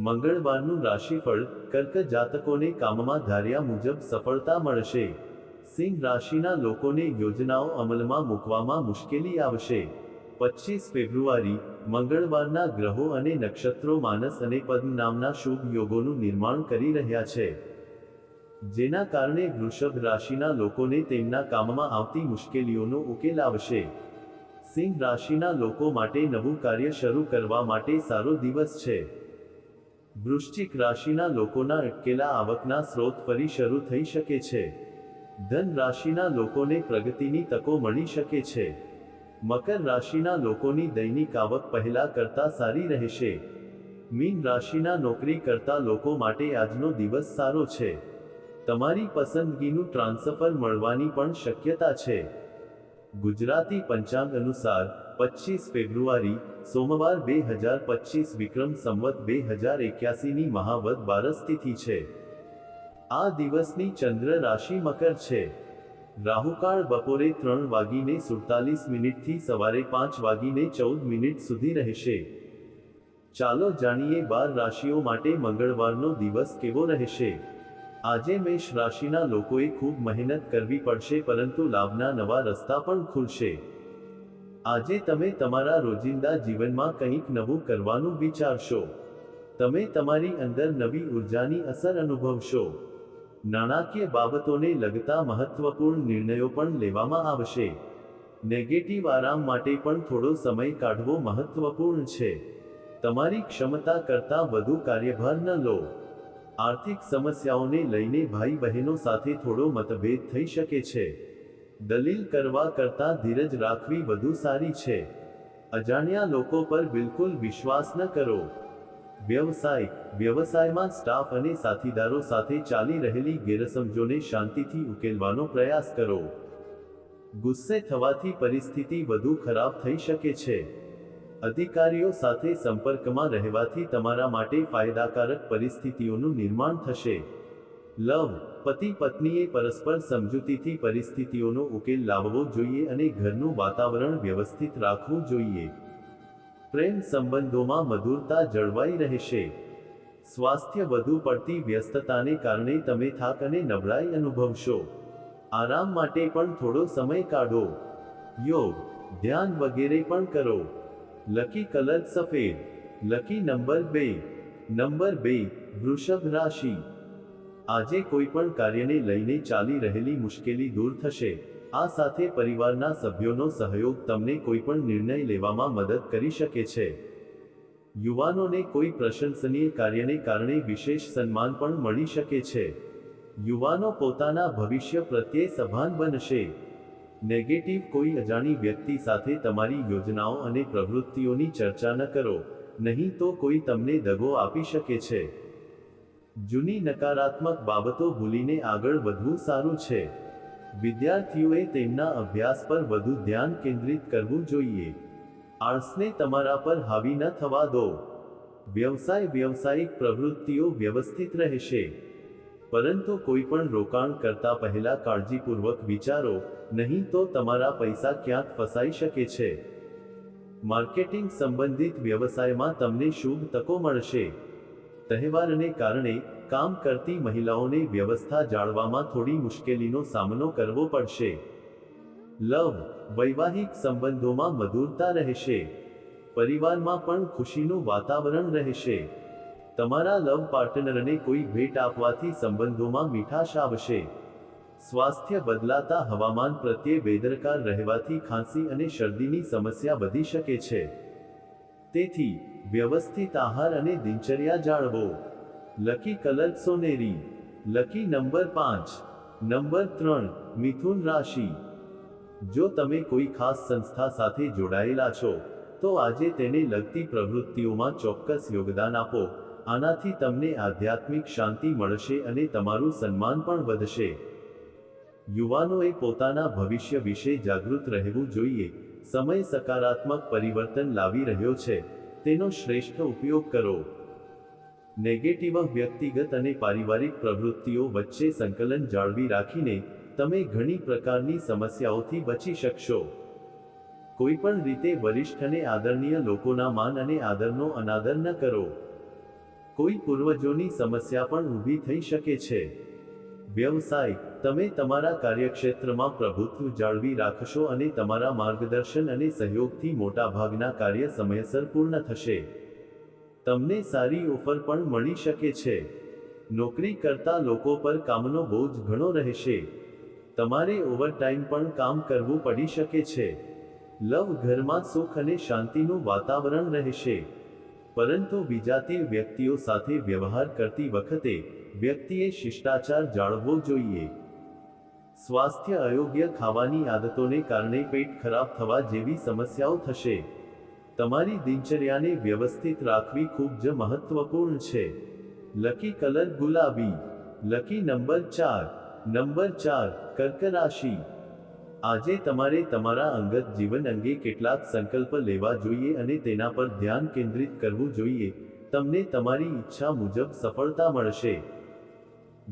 મંગળવારનું રાશિફળ કર્ક જાતકોને કામમાં ધાર્યા મુજબ સફળતા મળશે. સિંહ રાશિના લોકોને યોજનાઓ અમલમાં મૂકવામાં મુશ્કેલી આવશે. પચીસ ફેબ્રુઆરી, મંગળવારના ગ્રહો અને નક્ષત્રો માનસ અને પદ્મ નામના શુભ યોગોનું નિર્માણ કરી રહ્યા છે. જેના કારણે વૃષભ રાશિના લોકોને તેમના કામમાં આવતી મુશ્કેલીઓનો ઉકેલ આવશે. સિંહ રાશિના લોકો માટે નવું કાર્ય શરૂ કરવા માટે સારો દિવસ છે. વૃશ્ચિક રાશિના લોકોના અટકેલા આવકના સ્રોત ફરી શરૂ થઈ શકે છે. ધન રાશિના લોકોને પ્રગતિની તકો મળી શકે છે. મકર રાશિના લોકોની દૈનિક આવક પહેલા કરતા સારી રહેશે. મીન રાશિના નોકરી કરતા લોકો માટે આજનો દિવસ સારો છે. તમારી પસંદગીનું ટ્રાન્સફર મળવાની પણ શક્યતા છે. ગુજરાતી પંચાંગ અનુસાર પચીસ ફેબ્રુઆરી, સોમવાર બે હજાર પચીસ વિક્રમ સંવત બે હજાર એક્યાસીની મહાવત બારસ તિથિ છે. આ દિવસની ચંદ્ર રાશિ મકર છે. રાહુકાળ બપોરે ત્રણ વાગીને સુડતાલીસ મિનિટથી સવારે પાંચ વાગીને ચૌદ મિનિટ સુધી રહેશે. ચાલો જાણીએ બાર રાશિઓ માટે મંગળવારનો દિવસ કેવો રહેશે. આજે મેષ રાશિના લોકોએ ખૂબ મહેનત કરવી પડશે પરંતુ લાભના નવા રસ્તા પણ ખુલશે. આજે તમે તમારા રોજિંદા જીવનમાં કંઈક નવું કરવાનું વિચારશો. તમે તમારી અંદર નવી ઉર્જાની અસર અનુભવશો. નાણાકીય બાબતોને લગતા મહત્વપૂર્ણ નિર્ણયો પણ લેવામાં આવશે. નેગેટિવ આરામ માટે પણ થોડો સમય કાઢવો મહત્વપૂર્ણ છે. તમારી ક્ષમતા કરતાં વધુ કાર્યભાર ન લો. આર્થિક સમસ્યાઓને લઈને ભાઈ બહેનો સાથે થોડો મતભેદ થઈ શકે છે. દલીલ કરવા કરતાં ધીરજ રાખવી વધુ સારી છે. અજાણ્યા લોકો પર બિલકુલ વિશ્વાસ ન કરો. વ્યવસાય, વ્યવસાયમાં સ્ટાફ અને સાથીદારો સાથે ચાલી રહેલી ગેરસમજોને શાંતિથી ઉકેલવાનો પ્રયાસ કરો. ગુસ્સે થવાથી પરિસ્થિતિ વધુ ખરાબ થઈ શકે છે. અધિકારીઓ સાથે સંપર્કમાં રહેવાથી તમારા માટે ફાયદાકારક પરિસ્થિતિઓનું નિર્માણ થશે. લવ પતિ પત્નીએ પરસ્પર સમજૂતીથી પરિસ્થિતિઓનો ઉકેલ લાવવો જોઈએ અને ઘરનું વાતાવરણ વ્યવસ્થિત રાખવું જોઈએ. પ્રેમ સંબંધોમાં મધુરતા જળવાઈ રહેશે. સ્વાસ્થ્ય વધુ પડતી વ્યસ્તતાને કારણે તમે થાક અને નબળાઈ અનુભવશો. આરામ માટે પણ થોડો સમય કાઢો. યોગ, ધ્યાન વગેરે પણ કરો. લકી કલર સફેદ. લકી નંબર બે. નંબર બે, વૃષભ રાશિ. આજે કોઈ પણ કાર્યને લઈને ચાલી રહેલી મુશ્કેલી દૂર થશે. આ સાથે પરિવારના સભ્યોનો સહયોગ તમને કોઈ પણ નિર્ણય લેવામાં મદદ કરી શકે છે. યુવાનોને કોઈ પ્રશંસનીય કાર્યને કારણે વિશેષ સન્માન પણ મળી શકે છે. યુવાનો પોતાના ભવિષ્ય પ્રત્યે સભાન બનશે. નેગેટિવ કોઈ અજાણી વ્યક્તિ સાથે તમારી યોજનાઓ અને પ્રવૃત્તિઓની ચર્ચા ન કરો. નહીં તો કોઈ તમને દગો આપી શકે છે. જૂની નકારાત્મક બાબતો ભૂલીને આગળ વધવું સારું છે. વિદ્યાર્થીઓએ તેમના અભ્યાસ પર વધુ ધ્યાન કેન્દ્રિત કરવું જોઈએ. આળસને તમારા પર હાવી ન થવા દો. વ્યવસાય વ્યવસાયિક પ્રવૃત્તિઓ વ્યવસ્થિત રહેશે. પરંતુ કોઈ પણ રોકાણ કરતા પહેલા કાળજીપૂર્વક વિચારો, નહીં તો તમારા પૈસા ક્યાંક ફસાઈ શકે છે. માર્કેટિંગ સંબંધિત વ્યવસાયમાં તમને શુભ તકો મળશે. તહેવારને કારણે કામ કરતી મહિલાઓને વ્યવસ્થા જાળવામાં થોડી મુશ્કેલીનો સામનો કરવો પડશે. લવ, વૈવાહિક સંબંધોમાં મધુરતા રહેશે. પરિવારમાં પણ ખુશીનું વાતાવરણ રહેશે. તમારા લવ પાર્ટનરને કોઈ ભેટ આપવાથી સંબંધોમાં મીઠાશ આવશે. સ્વાસ્થ્ય બદલાતા હવામાન પ્રત્યે બેદરકાર રહેવાથી ખાંસી અને શરદીની સમસ્યા વધી શકે છે. તેથી વ્યવસ્થિત આહાર અને દિનચર્યા જાળવો. લકી કલર સોનેરી. લકી નંબર પાંચ. નંબર ત્રણ, મિથુન રાશિ. જો તમે કોઈ ખાસ સંસ્થા સાથે જોડાયેલા છો, તો આજે તેને લગતી પ્રવૃત્તિઓમાં ચોક્કસ યોગદાન આપો. આનાથી તમને આધ્યાત્મિક શાંતિ મળશે અને તમારું સન્માન પણ વધશે. યુવાનોએ પોતાના ભવિષ્ય વિશે જાગૃત રહેવું જોઈએ. સમય સકારાત્મક પરિવર્તન લાવી રહ્યો છે. તેનો શ્રેષ્ઠ ઉપયોગ કરો. નેગેટિવ વ્યક્તિગત અને પારિવારિક પ્રવૃત્તિઓ વચ્ચે સંકલન જાળવી રાખીને તમે ઘણી પ્રકારની સમસ્યાઓથી બચી શકશો. કોઈપણ રીતે વરિષ્ઠ અને આદરણીય લોકોના માન અને આદરનો અનાદર ન કરો. કોઈ પૂર્વજોની સમસ્યા પણ ઊભી થઈ શકે છે. વ્યવસાય તમે તમારા કાર્યક્ષેત્રમાં પ્રભુત્વ જાળવી રાખશો અને તમારા માર્ગદર્શન અને સહયોગથી મોટાભાગના કાર્ય સમયસર પૂર્ણ થશે. તમને સારી ઓફર પણ મળી શકે છે. નોકરી કરતા લોકો પર કામનો બોજ ઘણો રહેશે. તમારે ઓવરટાઈમ પણ કામ કરવું પડી શકે છે. લવ ઘરમાં સુખ અને શાંતિનું વાતાવરણ રહેશે. પરંતુ વિજાતીય વ્યક્તિઓ સાથે વ્યવહાર કરતી વખતે વ્યક્તિએ શિષ્ટાચાર જાળવવો જોઈએ. સ્વાસ્થ્ય અયોગ્ય ખાવાની આદતોને કારણે પેટ ખરાબ થવા જેવી સમસ્યાઓ થશે. તમારી દિનચર્યાને વ્યવસ્થિત રાખવી ખૂબ જ મહત્વપૂર્ણ છે. લકી કલર ગુલાબી, લકી નંબર ચાર નંબર ચાર કર્ક રાશિ આજે તમારે તમારા અંગત જીવન અંગે કેટલાક સંકલ્પ લેવા જોઈએ અને તેના પર ધ્યાન કેન્દ્રિત કરવું જોઈએ. તમને તમારી ઈચ્છા મુજબ સફળતા મળશે.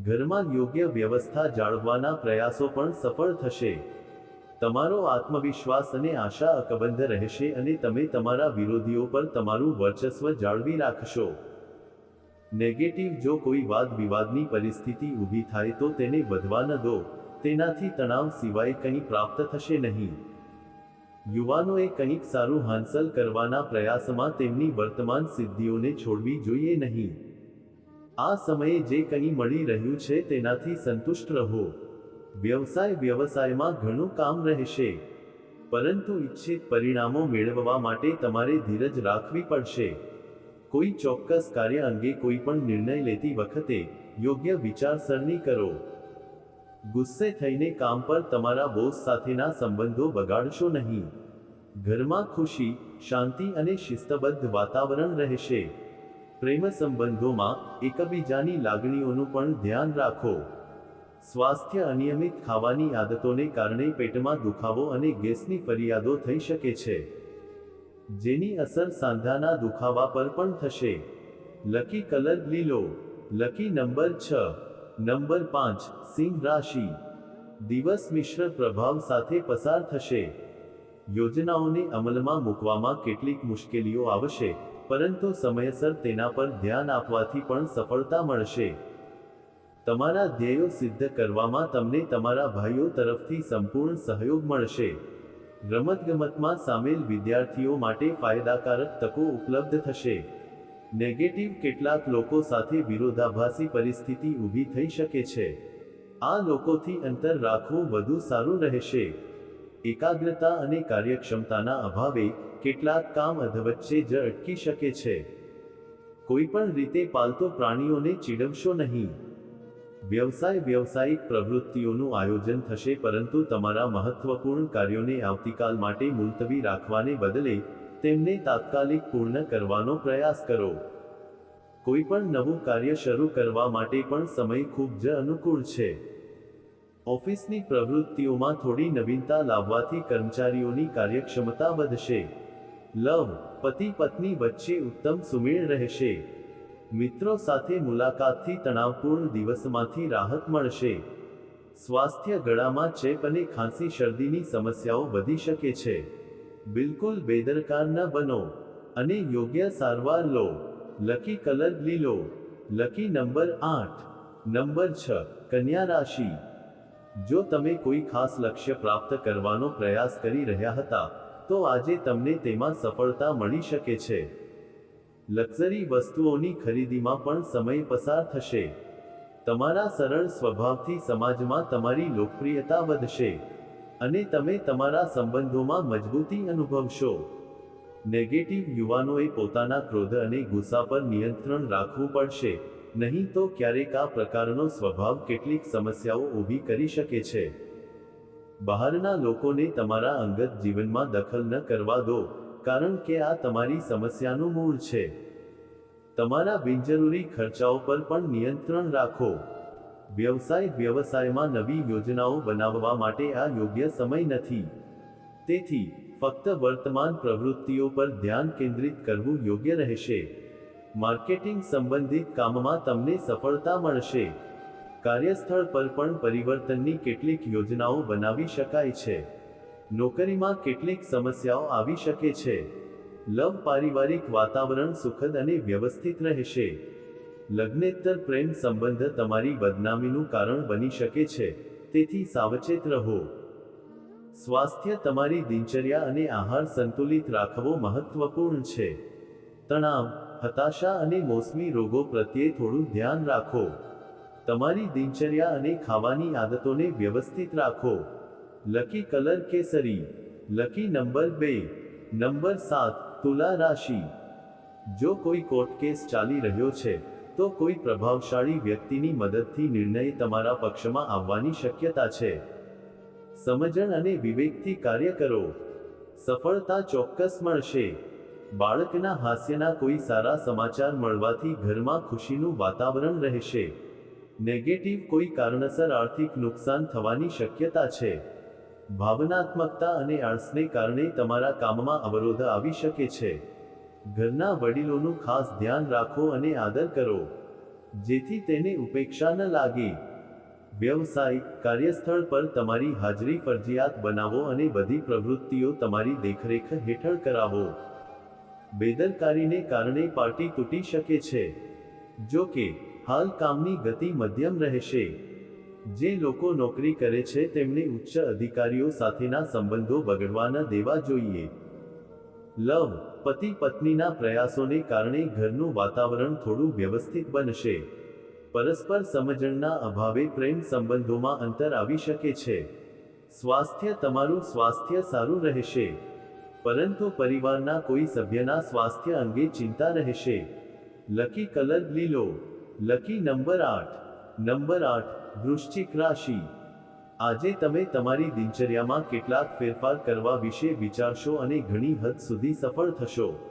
ઘરમાં યોગ્ય વ્યવસ્થા જાળવવાના પ્રયાસો પણ સફળ થશે. તમારો આત્મવિશ્વાસ અને આશા અકબંધ રહેશે અને તમે તમારા વિરોધીઓ પર તમારું વર્ચસ્વ જાળવી રાખશો. નેગેટિવ જો કોઈ વાદ વિવાદની પરિસ્થિતિ ઊભી થાય તો તેને વધવા ન દો. તેનાથી તણાવ સિવાય કંઈ પ્રાપ્ત થશે નહીં. યુવાનોએ કંઈક સારું હાંસલ કરવાના પ્રયાસમાં તેમની વર્તમાન સિદ્ધિઓને છોડવી જોઈએ નહીં. આ સમયે જે કંઈ મળી રહ્યું છે તેનાથી સંતુષ્ટ રહો. વ્યવસાય વ્યવસાયમાં ઘણું કામ રહેશે. પરંતુ ઈચ્છિત પરિણામો મેળવવા માટે તમારે ધીરજ રાખવી પડશે. કોઈ ચોક્કસ કાર્ય અંગે કોઈ પણ નિર્ણય લેતી વખતે યોગ્ય વિચારસરણી કરો. ગુસ્સે થઈને કામ પર તમારા બોસ સાથેના સંબંધો બગાડશો નહીં. ઘરમાં ખુશી, શાંતિ અને શિસ્તબદ્ધ વાતાવરણ રહેશે. પ્રેમ સંબંધોમાં એકબીજાની લાગણીઓનું પણ ધ્યાન રાખો. સ્વાસ્થ્ય અનિયમિત ખાવાની આદતોને કારણે પેટમાં દુખાવો અને ગેસની ફરિયાદો થઈ શકે છે. જેની અસર સાંધાના દુખાવા પર પણ થશે. લકી કલર લીલો. લકી નંબર છ. નંબર પાંચ. સિંહ રાશિ. દિવસ મિશ્ર પ્રભાવ સાથે પસાર થશે. યોજનાઓને અમલમાં મૂકવામાં કેટલીક મુશ્કેલીઓ આવશે. પરંતુ સમયસર તેના પર ધ્યાન આપવાથી પણ સફળતા મળશે. તમારા ધ્યેયો સિદ્ધ કરવામાં તમને તમારા ભાઈઓ તરફથી સંપૂર્ણ સહયોગ મળશે. રમતગમતમાં સામેલ વિદ્યાર્થીઓ માટે ફાયદાકારક તકો ઉપલબ્ધ થશે. નેગેટિવ કેટલાક લોકો સાથે વિરોધાભાસી પરિસ્થિતિ ઊભી થઈ શકે છે. આ લોકોથી અંતર રાખવું વધુ સારું રહેશે. એકાગ્રતા અને કાર્યક્ષમતાના અભાવે કેટલાક કામ અધવચ્ચે જ અટકી શકે છે. કોઈપણ રીતે પાલતુ પ્રાણીઓને ચીડવશો નહીં. વ્યવસાય વ્યવસાયિક પ્રવૃત્તિઓનું આયોજન થશે પરંતુ તમારા મહત્વપૂર્ણ કાર્યોને આવતીકાલ માટે મુલતવી રાખવાને બદલે તેમને તાત્કાલિક પૂર્ણ કરવાનો પ્રયાસ કરો. કોઈપણ નવું કાર્ય શરૂ કરવા માટે પણ સમય ખૂબ જ અનુકૂળ છે. ઓફિસની પ્રવૃત્તિઓમાં થોડી નવીનતા લાવવાથી કર્મચારીઓની કાર્યક્ષમતા વધશે. લવ, પતિ, પત્ની વચ્ચે ઉત્તમ સુમેળ રહેશે. મિત્રો સાથે મુલાકાતથી તણાવપૂર્ણ દિવસમાંથી રાહત મળશે. સ્વાસ્થ્ય ગળામાં ચેપ અને ખાંસી શરદીની સમસ્યાઓ વધી શકે છે. બિલકુલ બેદરકાર ન બનો અને યોગ્ય સારવાર લો. લકી કલર લીલો. લકી નંબર આઠ. નંબર છ. કન્યા રાશિ. જો તમે કોઈ ખાસ લક્ષ્ય પ્રાપ્ત કરવાનો પ્રયાસ કરી રહ્યા હતા તો આજે તમને તેમાં સફળતા મળી શકે છે. લક્ઝરી વસ્તુઓની ખરીદીમાં પણ સમય પસાર થશે. તમારા સરળ સ્વભાવથી સમાજમાં તમારી લોકપ્રિયતા વધશે અને તમે તમારા સંબંધોમાં મજબૂતી અનુભવશો. નેગેટિવ યુવાનોએ પોતાના ક્રોધ અને ગુસ્સા પર નિયંત્રણ રાખવું પડશે, નહીં તો ક્યારેક આ પ્રકારનો સ્વભાવ કેટલીક સમસ્યાઓ ઊભી કરી શકે છે. બહારના લોકોને તમારા અંગત જીવનમાં દખલ ન કરવા દો, કારણ કે આ તમારી સમસ્યાનું મૂળ છે. તમારા બિનજરૂરી ખર્ચાઓ પર પણ નિયંત્રણ રાખો. વ્યવસાય વ્યવસાયમાં નવી યોજનાઓ બનાવવા માટે આ યોગ્ય સમય નથી. તેથી, ફક્ત વર્તમાન પ્રવૃત્તિઓ પર ધ્યાન કેન્દ્રિત કરવું યોગ્ય રહેશે. માર્કેટિંગ સંબંધિત કામમાં તમને સફળતા મળશે. કાર્યસ્થળ પર પણ પરિવર્તનની કેટલીક યોજનાઓ બનાવી શકાય છે. નોકરીમાં કેટલીક સમસ્યાઓ આવી શકે છે. લવ પારિવારિક વાતાવરણ સુખદ અને વ્યવસ્થિત રહેશે. લગ્નેતર પ્રેમ સંબંધ તમારી બદનામીનું કારણ બની શકે છે, તેથી સાવચેત રહો. સ્વાસ્થ્ય તમારી દિનચર્યા અને આહાર સંતુલિત રાખવો મહત્વપૂર્ણ છે. તણાવ, હતાશા અને મોસમી રોગો પ્રત્યે થોડું ધ્યાન રાખો. તમારી દિનચર્યા અને ખાવાની આદતોને વ્યવસ્થિત રાખો. લકી કલર કેસરી, લકી નંબર બે, નંબર સાત, તુલા રાશિ. જો કોઈ કોર્ટ કેસ ચાલી રહ્યો છે, તો કોઈ પ્રભાવશાળી વ્યક્તિની મદદથી નિર્ણય તમારા પક્ષમાં આવવાની શક્યતા છે. સમજણ અને વિવેકથી કાર્ય કરો. સફળતા ચોક્કસ મળશે. બાળકના હાસ્યના કોઈ સારા સમાચાર મળવાથી ઘરમાં ખુશીનું વાતાવરણ રહેશે. નેગેટિવ કોઈ કારણસર આર્થિક નુકસાન થવાની શક્યતા છે. ભાવનાત્મકતા અને આળસને કારણે તમારા કામમાં અવરોધ આવી શકે છે. ઘરના વડીલોનું ખાસ ધ્યાન રાખો અને આદર કરો, જેથી તેને ઉપેક્ષા ન લાગે. વ્યવસાય, કાર્યસ્થળ પર તમારી હાજરી ફરજિયાત બનાવો અને બધી પ્રવૃત્તિઓ તમારી દેખરેખ હેઠળ કરાવો. બેદરકારીને કારણે પાર્ટી તૂટી શકે છે. જો કે હાલ કામની ગતિ મધ્યમ રહેશે. જે લોકો નોકરી કરે છે તેમણે ઉચ્ચ અધિકારીઓ સાથેના સંબંધો બગડવા ન દેવા જોઈએ. લવ, પતિ પત્નીના પ્રયાસોને કારણે ઘરનું વાતાવરણ થોડું વ્યવસ્થિત બનશે. પરસ્પર સમજણના અભાવે પ્રેમ સંબંધોમાં અંતર આવી શકે છે. સ્વાસ્થ્ય તમારું સ્વાસ્થ્ય સારું રહેશે. પરંતુ પરિવારના કોઈ સભ્યના સ્વાસ્થ્ય અંગે ચિંતા રહેશે. લકી કલર લીલો. લકી નંબર આઠ. નંબર આઠ, વૃશ્ચિક રાશિ. આજે તમે તમારી દિનચર્યામાં કેટલાક ફેરફાર કરવા વિશે વિચારશો અને ઘણી હદ સુધી સફળ થશો.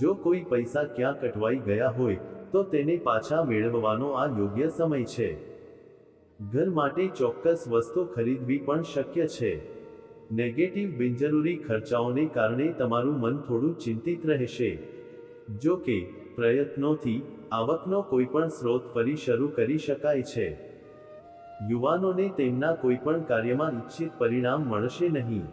જો કોઈ પૈસા ક્યાં કટવાઈ ગયા હોય, તો તેને પાછા મેળવવાનો આ યોગ્ય સમય છે. ઘર માટે ચોક્કસ વસ્તુ ખરીદવી પણ શક્ય છે. નેગેટિવ, બિનજરૂરી ખર્ચાઓને કારણે તમારું મન થોડું ચિંતિત રહેશે. જો કે, પ્રયત્નોથી આવકનો કોઈ પણ સ્ત્રોત ફરી શરૂ કરી શકાય છે. યુવાનોને તેમના કોઈ પણ કાર્યમાં ઈચ્છિત પરિણામ મળશે નહીં.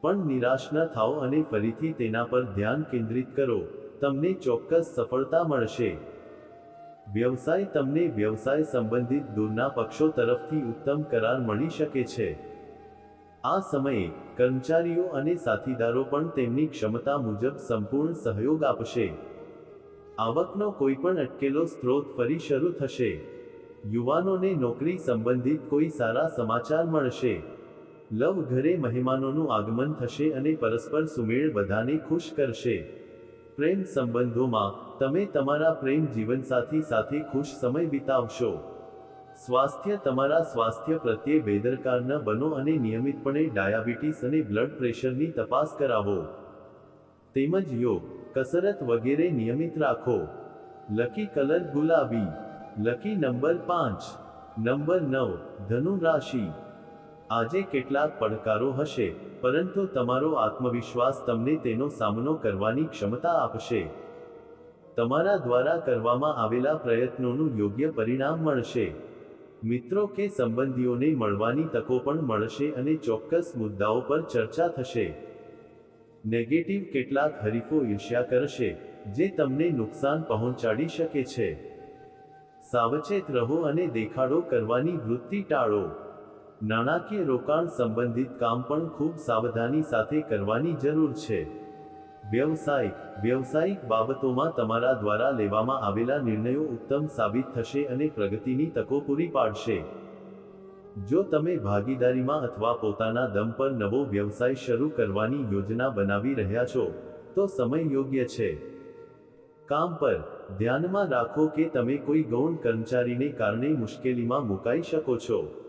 પણ નિરાશ ન થાઓ અને ફરીથી તેના પર ધ્યાન કેન્દ્રિત કરો. તમને ચોક્કસ સફળતા મળશે. વ્યવસાય તમને વ્યવસાય સંબંધિત દૂરના પક્ષો તરફથી ઉત્તમ કરાર મળી શકે છે. આ સમયે, કર્મચારીઓ અને સાથીદારો પણ તેમની ક્ષમતા મુજબ સંપૂર્ણ સહયોગ આપશે. આવકનો કોઈ પણ અટકેલો સ્ત્રોત ફરી શરૂ થશે. યુવાનોને નોકરી સંબંધિત કોઈ સારા સમાચાર મળશે. લવ ઘરે મહેમાનોનું આગમન થશે અને પરસ્પર સુમેળ બધાને ખુશ કરશે. પ્રેમ સંબંધોમાં તમે તમારા પ્રેમ જીવનસાથી સાથે ખુશ સમય વિતાવશો. સ્વાસ્થ્ય તમારા સ્વાસ્થ્ય પ્રત્યે બેદરકાર ન બનો અને નિયમિતપણે ડાયાબિટીસ અને બ્લડ પ્રેશરની તપાસ કરાવો. તેમજ યોગ કસરત વગેરે નિયમિત રાખો. લકી કલર ગુલાબી. લકી નંબર પાંચ. નંબર નવ, ધનુ રાશિ. આજે કેટલાક પડકારો હશે, પરંતુ તમારો આત્મવિશ્વાસ તમને તેનો સામનો કરવાની ક્ષમતા આપશે. તમારા દ્વારા કરવામાં આવેલા પ્રયત્નોનું યોગ્ય પરિણામ મળશે. મિત્રો કે સંબંધીઓને મળવાની તકો પણ મળશે અને ચોક્કસ મુદ્દાઓ પર ચર્ચા થશે. નેગેટિવ કેટલાક હરીફો ઈર્ષ્યા કરશે, જે તમને નુકસાન પહોંચાડી શકે છે. સાવચેત રહો અને દેખાડો કરવાની વૃત્તિ ટાળો. નાણાકીય રોકાણ સંબંધિત કામ પણ ખૂબ સાવધાની સાથે કરવાની જરૂર છે. વ્યવસાય વ્યવસાયિક બાબતોમાં તમારા દ્વારા લેવામાં આવેલા નિર્ણયો ઉત્તમ સાબિત થશે અને પ્રગતિની તકો પૂરી પાડશે. જો તમે ભાગીદારીમાં અથવા પોતાના દમ પર નવો વ્યવસાય શરૂ કરવાની યોજના બનાવી રહ્યા છો, તો સમય યોગ્ય છે. કામ પર ધ્યાનમાં રાખો કે તમે કોઈ ગૌણ કર્મચારીને કારણે મુશ્કેલીમાં મુકાઈ શકો છો.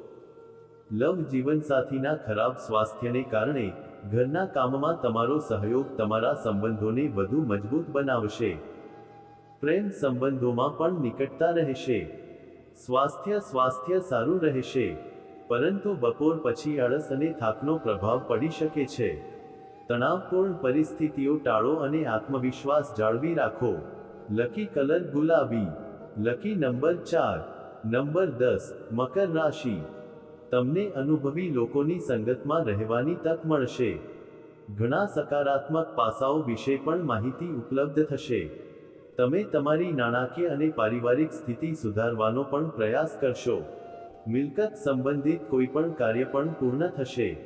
લવ જીવનસાથીના ખરાબ સ્વાસ્થ્યને કારણે ઘરના કામમાં તમારો સહયોગ તમારા સંબંધોને વધુ મજબૂત બનાવશે. પ્રેમ સંબંધોમાં પણ નિકટતા રહેશે. સ્વાસ્થ્ય સ્વાસ્થ્ય સારું રહેશે. પરંતુ બપોર પછી આળસ અને થાકનો પ્રભાવ પડી શકે છે. તણાવપૂર્ણ પરિસ્થિતિઓ ટાળો અને આત્મવિશ્વાસ જાળવી રાખો. લકી કલર ગુલાબી. લકી નંબર ચાર. નંબર દસ. મકર રાશિ. તમને અનુભવી લોકોની સંગતમાં રહેવાની તક મળશે. ઘણા સકારાત્મક પાસાઓ વિશે પણ માહિતી ઉપલબ્ધ થશે. તમે તમારી નાણાકીય અને પારિવારિક સ્થિતિ સુધારવાનો પણ પ્રયાસ કરશો. મિલકત સંબંધિત કોઈ પણ કાર્ય પણ પૂર્ણ થશે.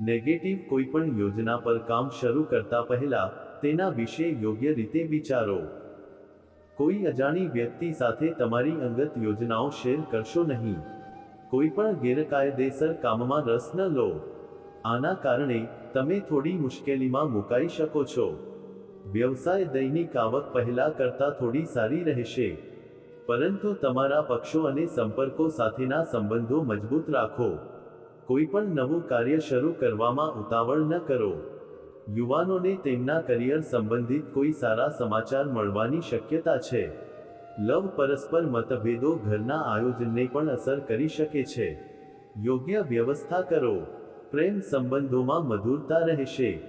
નેગેટિવ કોઈ પણ યોજના પર કામ શરૂ કરતા પહેલા તેના વિશે યોગ્ય રીતે વિચારો. કોઈ અજાણી વ્યક્તિ સાથે તમારી અંગત યોજનાઓ શેર કરશો નહીં. કોઈ પણ ગેરકાયદેસર કામમાં રસ ન લો. આના કારણે તમે થોડી મુશ્કેલીમાં મુકાઈ શકો છો. વ્યવસાય દૈનિક આવક પહેલા કરતા થોડી સારી રહેશે. પરંતુ તમારા પક્ષો અને સંપર્કો સાથેના સંબંધો મજબૂત રાખો. કોઈ પણ નવું કાર્ય શરૂ કરવામાં ઉતાવળ ન કરો. યુવાનોને તેમના કરિયર સંબંધિત કોઈ સારા સમાચાર મળવાની શક્યતા છે. લવ પરસ્પર મતભેદો ઘરના આયોજનને પણ અસર કરી શકે છે. યોગ્ય વ્યવસ્થા કરો. પ્રેમ સંબંધોમાં મધુરતા રહેશે.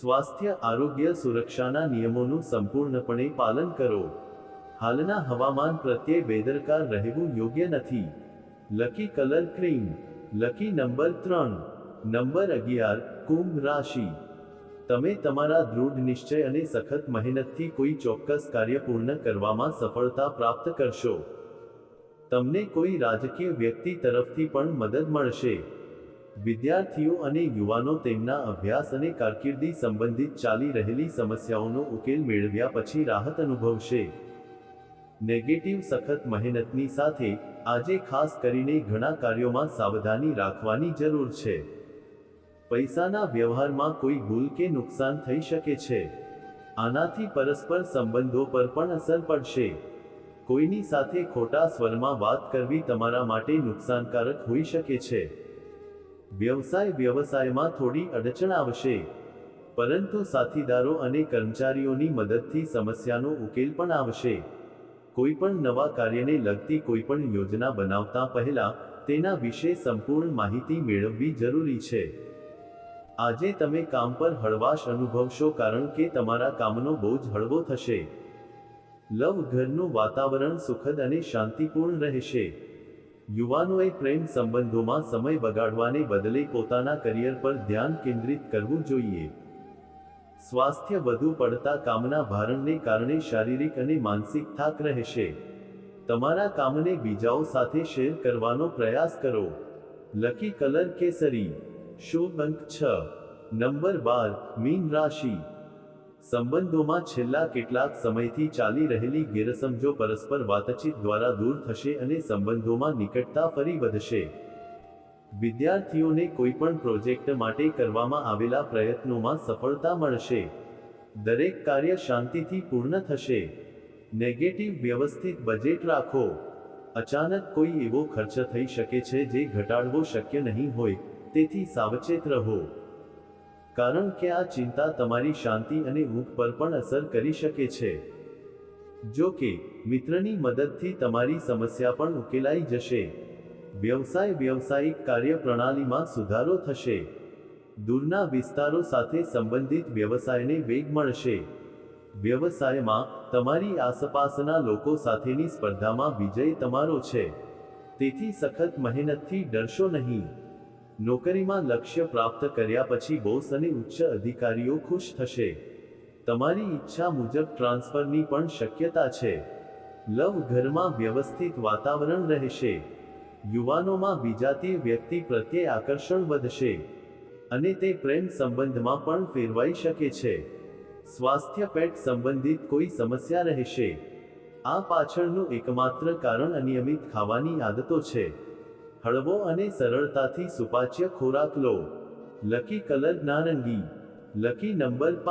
સ્વાસ્થ્ય, આરોગ્ય, સુરક્ષાના નિયમોનું સંપૂર્ણપણે પાલન કરો. હાલના હવામાન પ્રત્યે બેદરકાર રહેવું યોગ્ય નથી. Lucky colour cream, lucky number ત્રણ, નંબર અગિયાર, કુંભ રાશિ. તમે તમારા દૃઢ નિશ્ચય અને સખત મહેનતથી કોઈ ચોક્કસ કાર્ય પૂર્ણ કરવામાં સફળતા પ્રાપ્ત કરશો. તમને કોઈ રાજકીય વ્યક્તિ તરફથી પણ મદદ મળશે. વિદ્યાર્થીઓ અને યુવાનો તેમના અભ્યાસ અને કારકિર્દી સંબંધિત ચાલી રહેલી સમસ્યાઓનો ઉકેલ મેળવ્યા પછી રાહત અનુભવશે. નેગેટિવ સખત મહેનતની સાથે આજે ખાસ કરીને ઘણા કાર્યોમાં સાવધાની રાખવાની જરૂર છે. પૈસાના વ્યવહારમાં કોઈ ભૂલ કે નુકસાન થઈ શકે છે. આનાથી પરસ્પર સંબંધો પર પણ અસર પડશે. કોઈની સાથે ખોટા સ્વરમાં વાત કરવી તમારા માટે નુકસાનકારક હોઈ શકે છે. વ્યવસાય વ્યવસાયમાં થોડી અડચણ આવશે. પરંતુ સાથીદારો અને કર્મચારીઓની મદદથી સમસ્યાનો ઉકેલ પણ આવશે. કોઈ પણ નવા કાર્યને લગતી કોઈ પણ યોજના બનાવતા પહેલા તેના વિશે સંપૂર્ણ માહિતી મેળવવી જરૂરી છે. આજે તમે કામ પર હળવાશ અનુભવશો કારણ કે તમારા કામનો બોજ હળવો થશે. લવ ઘરનું વાતાવરણ સુખદ અને શાંતિપૂર્ણ રહેશે. યુવાનોએ પ્રેમ સંબંધોમાં સમય બગાડવાને બદલે પોતાના કરિયર પર ધ્યાન કેન્દ્રિત કરવું જોઈએ. સ્વાસ્થ્ય વધુ પડતા કામના ભારણને કારણે શારીરિક અને માનસિક થાક રહેશે. તમારા કામને બીજાઓ સાથે શેર કરવાનો પ્રયાસ કરો. લકી કલર કેસરી. શુભ અંક છ. નંબર બાર, મીન રાશિ. સંબંધોમાં છેલ્લા કેટલાક સમયથી ચાલી રહેલી ગેરસમજો પરસ્પર વાતચીત દ્વારા દૂર થશે અને સંબંધોમાં નિકટતા ફરી વધશે. વિદ્યાર્થીઓને કોઈ પણ પ્રોજેક્ટ માટે કરવામાં આવેલા પ્રયત્નોમાં સફળતા મળશે. દરેક કાર્ય શાંતિથી પૂર્ણ થશે. નેગેટિવ વ્યવસ્થિત બજેટ રાખો. અચાનક કોઈ એવો ખર્ચ થઈ શકે છે જે ઘટાડવો શક્ય નહીં હોય, તેથી સાવચેત રહો. કારણ કે આ ચિંતા તમારી શાંતિ અને ઊંઘ પર પણ અસર કરી શકે છે. જો કે, મિત્રની મદદથી તમારી સમસ્યા પણ ઉકેલાઈ જશે. વ્યવસાય વ્યવસાયિક કાર્ય પ્રણાલીમાં સુધારો થશે. દૂરના વિસ્તારો સાથે સંબંધિત વ્યવસાયને વેગ મળશે. વ્યવસાયમાં તમારી આસપાસના લોકો સાથેની સ્પર્ધામાં વિજય તમારો છે. તેથી સખત મહેનતથી ડરશો નહીં. નોકરીમાં લક્ષ્ય પ્રાપ્ત કર્યા પછી બોસ અને ઉચ્ચ અધિકારીઓ ખુશ થશે. તમારી ઈચ્છા મુજબ ટ્રાન્સફરની પણ શક્યતા છે. લવ ઘરમાં વ્યવસ્થિત વાતાવરણ રહેશે. યુવાનોમાં વિજાતીય વ્યક્તિ પ્રત્યે આકર્ષણ વધશે અને તે પ્રેમ સંબંધમાં પણ ફેરવાઈ શકે છે. સ્વાસ્થ્ય પેટ સંબંધિત કોઈ સમસ્યા રહેશે. આ પાછળનું એકમાત્ર કારણ અનિયમિત ખાવાની આદતો છે. હળવો અને સરળતાથી સુપાચ્ય ખોરાક લો. લકી કલર નારંગી. Lucky number